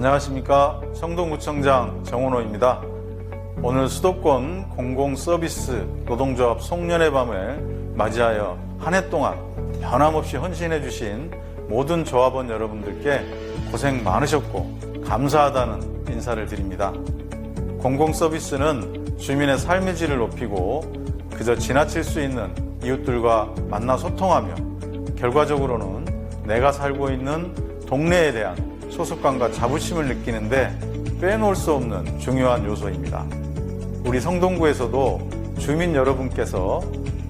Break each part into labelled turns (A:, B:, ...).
A: 안녕하십니까 성동구청장 정원호입니다. 오늘 수도권 공공서비스 노동조합 송년회 밤을 맞이하여 한 해 동안 변함없이 헌신해 주신 모든 조합원 여러분들께 고생 많으셨고 감사하다는 인사를 드립니다. 공공서비스는 주민의 삶의 질을 높이고 그저 지나칠 수 있는 이웃들과 만나 소통하며 결과적으로는 내가 살고 있는 동네에 대한 소속감과 자부심을 느끼는데 빼놓을 수 없는 중요한 요소입니다. 우리 성동구에서도 주민 여러분께서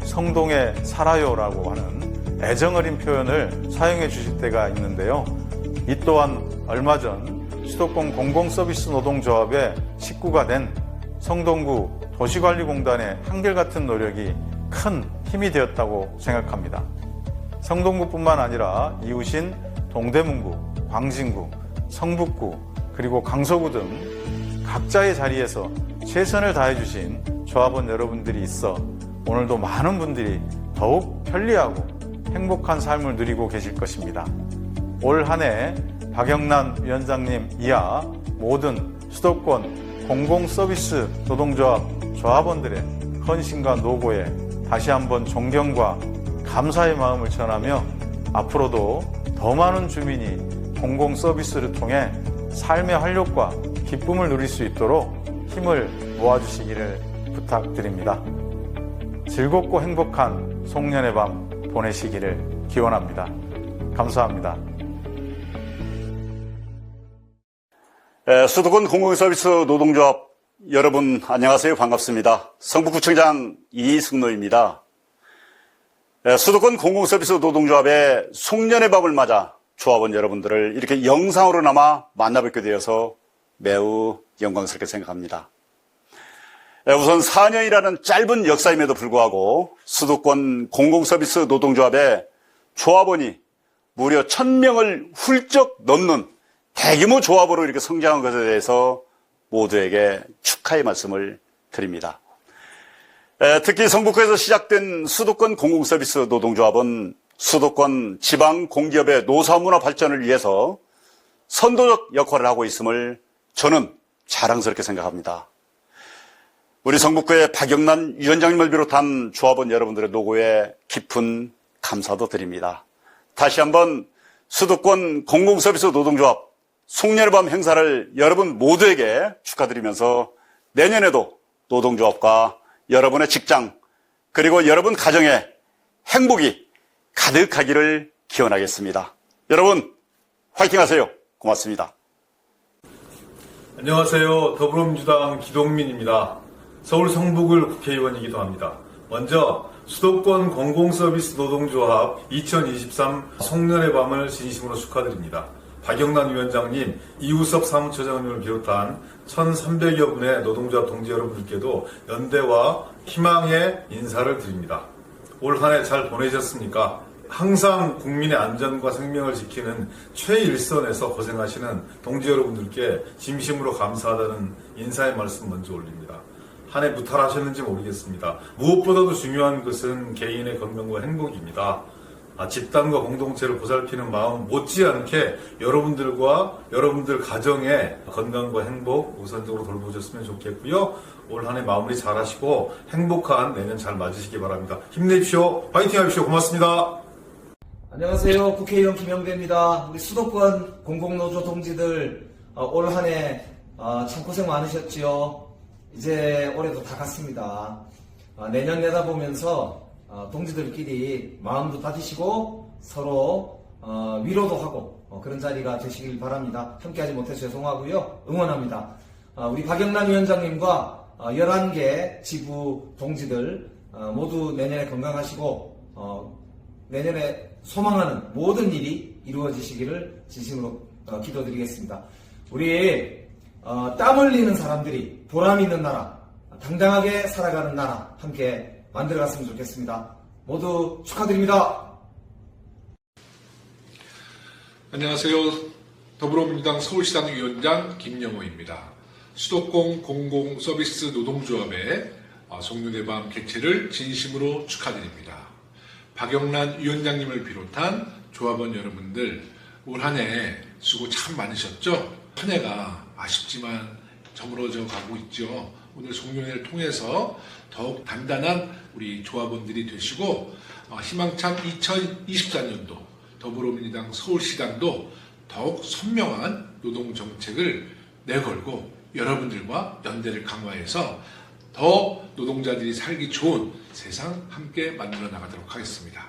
A: 성동에 살아요라고 하는 애정 어린 표현을 사용해 주실 때가 있는데요. 이 또한 얼마 전 수도권 공공서비스 노동조합의 식구가 된 성동구 도시관리공단의 한결같은 노력이 큰 힘이 되었다고 생각합니다. 성동구뿐만 아니라 이웃인 동대문구, 광진구, 성북구, 그리고 강서구 등 각자의 자리에서 최선을 다해주신 조합원 여러분들이 있어 오늘도 많은 분들이 더욱 편리하고 행복한 삶을 누리고 계실 것입니다. 올 한 해 박영란 위원장님 이하 모든 수도권 공공서비스 노동조합 조합원들의 헌신과 노고에 다시 한번 존경과 감사의 마음을 전하며 앞으로도 더 많은 주민이 공공 서비스를 통해 삶의 활력과 기쁨을 누릴 수 있도록 힘을 모아주시기를 부탁드립니다. 즐겁고 행복한 송년의 밤 보내시기를 기원합니다. 감사합니다.
B: 에, 수도권 공공서비스 노동조합 여러분 안녕하세요 반갑습니다. 성북구청장 이승노입니다. 에, 수도권 공공서비스 노동조합의 송년의 밤을 맞아 조합원 여러분들을 이렇게 영상으로나마 만나뵙게 되어서 매우 영광스럽게 생각합니다. 에, 우선 4년이라는 짧은 역사임에도 불구하고 수도권 공공서비스 노동조합의 조합원이 무려 1000명을 훌쩍 넘는 대규모 조합으로 이렇게 성장한 것에 대해서 모두에게 축하의 말씀을 드립니다. 에, 특히 성북구에서 시작된 수도권 공공서비스 노동조합은 수도권 지방 공기업의 노사문화 발전을 위해서 선도적 역할을 하고 있음을 저는 자랑스럽게 생각합니다. 우리 성북구의 박영란 위원장님을 비롯한 조합원 여러분들의 노고에 깊은 감사도 드립니다. 다시 한번 수도권 공공서비스 노동조합 송년의 밤 행사를 여러분 모두에게 축하드리면서 내년에도 노동조합과 여러분의 직장 그리고 여러분 가정에 행복이 가득하기를 기원하겠습니다. 여러분 화이팅 하세요. 고맙습니다.
C: 안녕하세요. 더불어민주당 기동민입니다. 서울 성북을 국회의원이기도 합니다. 먼저 수도권 공공서비스 노동조합 2023 송년의 밤을 진심으로 축하드립니다. 박영란 위원장님, 이우섭 사무처장님을 비롯한 1,300여 분의 노동조합 동지 여러분들께도 연대와 희망의 인사를 드립니다. 올 한 해 잘 보내셨습니까? 항상 국민의 안전과 생명을 지키는 최일선에서 고생하시는 동지 여러분들께 진심으로 감사하다는 인사의 말씀 먼저 올립니다. 한 해 무탈하셨는지 모르겠습니다. 무엇보다도 중요한 것은 개인의 건강과 행복입니다. 아, 집단과 공동체를 보살피는 마음 못지않게 여러분들과 여러분들 가정의 건강과 행복 우선적으로 돌보셨으면 좋겠고요. 올 한 해 마무리 잘 하시고 행복한 내년 잘 맞으시기 바랍니다. 힘내십시오. 파이팅 하십시오. 고맙습니다.
D: 안녕하세요. 국회의원 김영대입니다. 우리 수도권 공공노조 동지들 어, 올한 해 참 고생 많으셨지요. 이제 올해도 다 갔습니다. 어, 내년 내다보면서 어, 동지들끼리 마음도 따지시고 서로 어, 위로도 하고 어, 그런 자리가 되시길 바랍니다. 함께하지 못해서 죄송하고요. 응원합니다. 어, 우리 박영란 위원장님과 어, 11개 지부 동지들 어, 모두 내년에 건강하시고 어, 내년에 소망하는 모든 일이 이루어지시기를 진심으로 어, 기도드리겠습니다. 우리 어, 땀 흘리는 사람들이 보람 있는 나라, 당당하게 살아가는 나라 함께 만들어갔으면 좋겠습니다. 모두 축하드립니다.
E: 안녕하세요. 더불어민주당 서울시당 위원장 김영호입니다. 수도권 공공서비스 노동조합의 아, 송년회 밤 개최를 진심으로 축하드립니다. 박영란 위원장님을 비롯한 조합원 여러분들 올 한 해 수고 참 많으셨죠? 한 해가 아쉽지만 저물어져 가고 있죠. 오늘 송년회를 통해서 더욱 단단한 우리 조합원들이 되시고 어, 희망찬 2024년도 더불어민주당 서울시당도 더욱 선명한 노동 정책을 내걸고 여러분들과 연대를 강화해서 더 노동자들이 살기 좋은 세상 함께 만들어 나가도록 하겠습니다.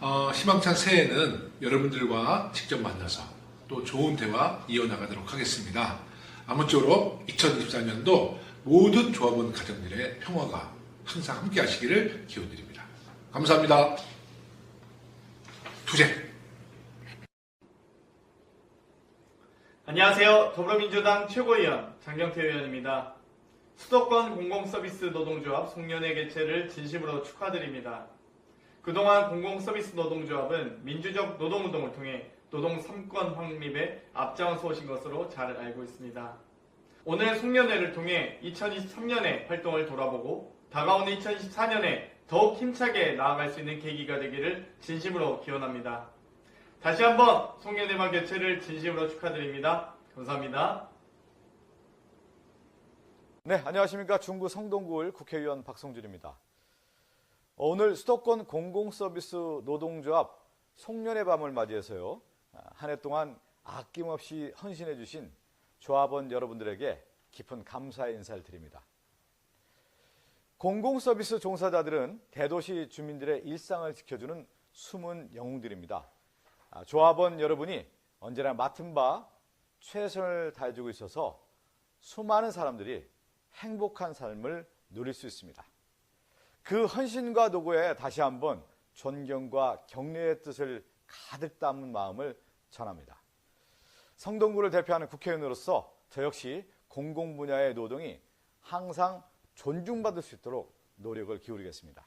E: 어, 희망찬 새해는 여러분들과 직접 만나서 또 좋은 대화 이어나가도록 하겠습니다. 아무쪼록 2024년도 모든 조합원 가정들의 평화가 항상 함께 하시기를 기원드립니다. 감사합니다. 투쟁!
F: 안녕하세요. 더불어민주당 최고위원 장경태 의원입니다. 수도권 공공서비스 노동조합 송년회 개최를 진심으로 축하드립니다. 그동안 공공서비스 노동조합은 민주적 노동운동을 통해 노동 3권 확립에 앞장서 오신 것으로 잘 알고 있습니다. 오늘 송년회를 통해 2023년의 활동을 돌아보고 다가오는 2024년에 더욱 힘차게 나아갈 수 있는 계기가 되기를 진심으로 기원합니다. 다시 한번 송년회만 개최를 진심으로 축하드립니다. 감사합니다.
G: 네, 안녕하십니까. 중구 성동구을 국회의원 박성준입니다. 오늘 수도권 공공서비스 노동조합 송년회 밤을 맞이해서요. 한 해 동안 아낌없이 헌신해 주신 조합원 여러분들에게 깊은 감사의 인사를 드립니다. 공공서비스 종사자들은 대도시 주민들의 일상을 지켜주는 숨은 영웅들입니다. 아, 조합원 여러분이 언제나 맡은 바 최선을 다해주고 있어서 수많은 사람들이 행복한 삶을 누릴 수 있습니다. 그 헌신과 노고에 다시 한번 존경과 격려의 뜻을 가득 담은 마음을 전합니다. 성동구를 대표하는 국회의원으로서 저 역시 공공 분야의 노동이 항상 존중받을 수 있도록 노력을 기울이겠습니다.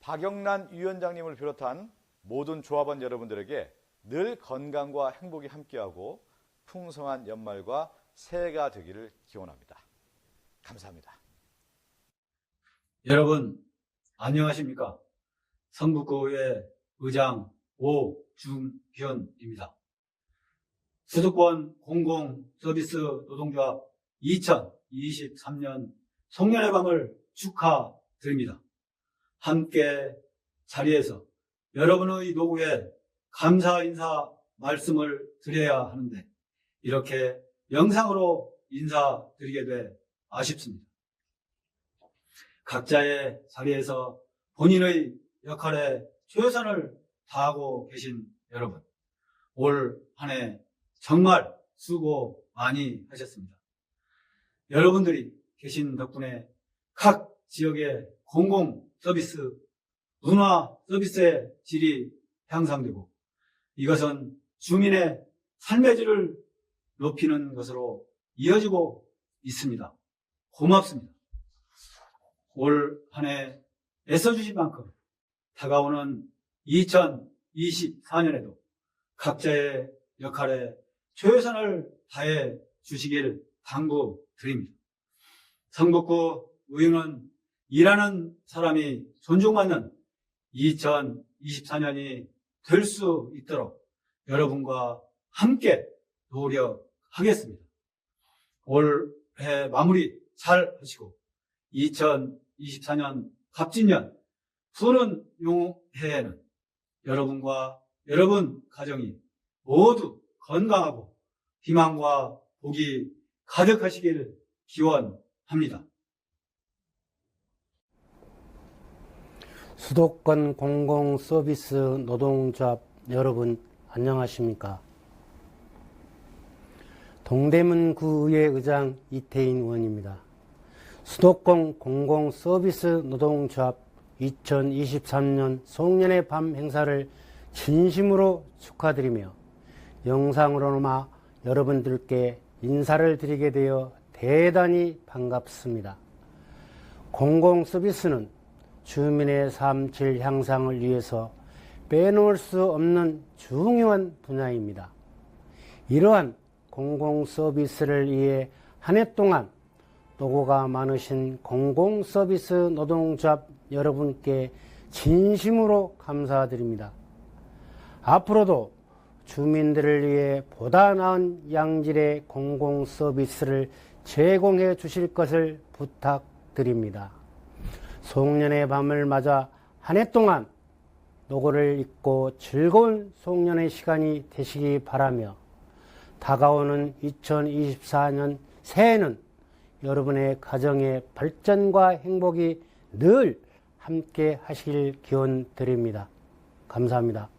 G: 박영란 위원장님을 비롯한 모든 조합원 여러분들에게 늘 건강과 행복이 함께하고 풍성한 연말과 새해가 되기를 기원합니다. 감사합니다.
H: 여러분 안녕하십니까? 성북구의 의장 오중현입니다. 수도권 공공 서비스 노동조합 2023년 송년회 밤을 축하드립니다. 함께 자리에서 여러분의 노고에 감사 인사 말씀을 드려야 하는데 이렇게 영상으로 인사드리게 돼 아쉽습니다. 각자의 자리에서 본인의 역할에 최선을 다하고 계신 여러분, 올 한해 정말 수고 많이 하셨습니다. 여러분들이 계신 덕분에 각 지역의 공공 서비스, 문화 서비스의 질이 향상되고 이것은 주민의 삶의 질을 높이는 것으로 이어지고 있습니다. 고맙습니다. 올 한 해 애써주신 만큼 다가오는 2024년에도 각자의 역할에 최선을 다해 주시길 당부드립니다. 성북구 의원은 일하는 사람이 존중받는 2024년이 될 수 있도록 여러분과 함께 노력하겠습니다. 올해 마무리 잘 하시고 2024년 갑진년 푸른 용해에는 여러분과 여러분 가정이 모두 건강하고 희망과 복이 가득하시길 기원합니다.
I: 수도권 공공 서비스 노동조합 여러분 안녕하십니까? 동대문구의 의장 이태인 의원입니다. 수도권 공공 서비스 노동조합 2023년 송년회 밤 행사를 진심으로 축하드리며 영상으로나마 여러분들께 인사를 드리게 되어 대단히 반갑습니다. 공공 서비스는 주민의 삶질 향상을 위해서 빼놓을 수 없는 중요한 분야입니다. 이러한 공공 서비스를 위해 한 해 동안 노고가 많으신 공공 서비스 노동조합 여러분께 진심으로 감사드립니다. 앞으로도 주민들을 위해 보다 나은 양질의 공공 서비스를 제공해 주실 것을 부탁드립니다. 송년의 밤을 맞아 한 해 동안 노고를 잊고 즐거운 송년의 시간이 되시기 바라며 다가오는 2024년 새해는 여러분의 가정의 발전과 행복이 늘 함께 하시길 기원 드립니다. 감사합니다.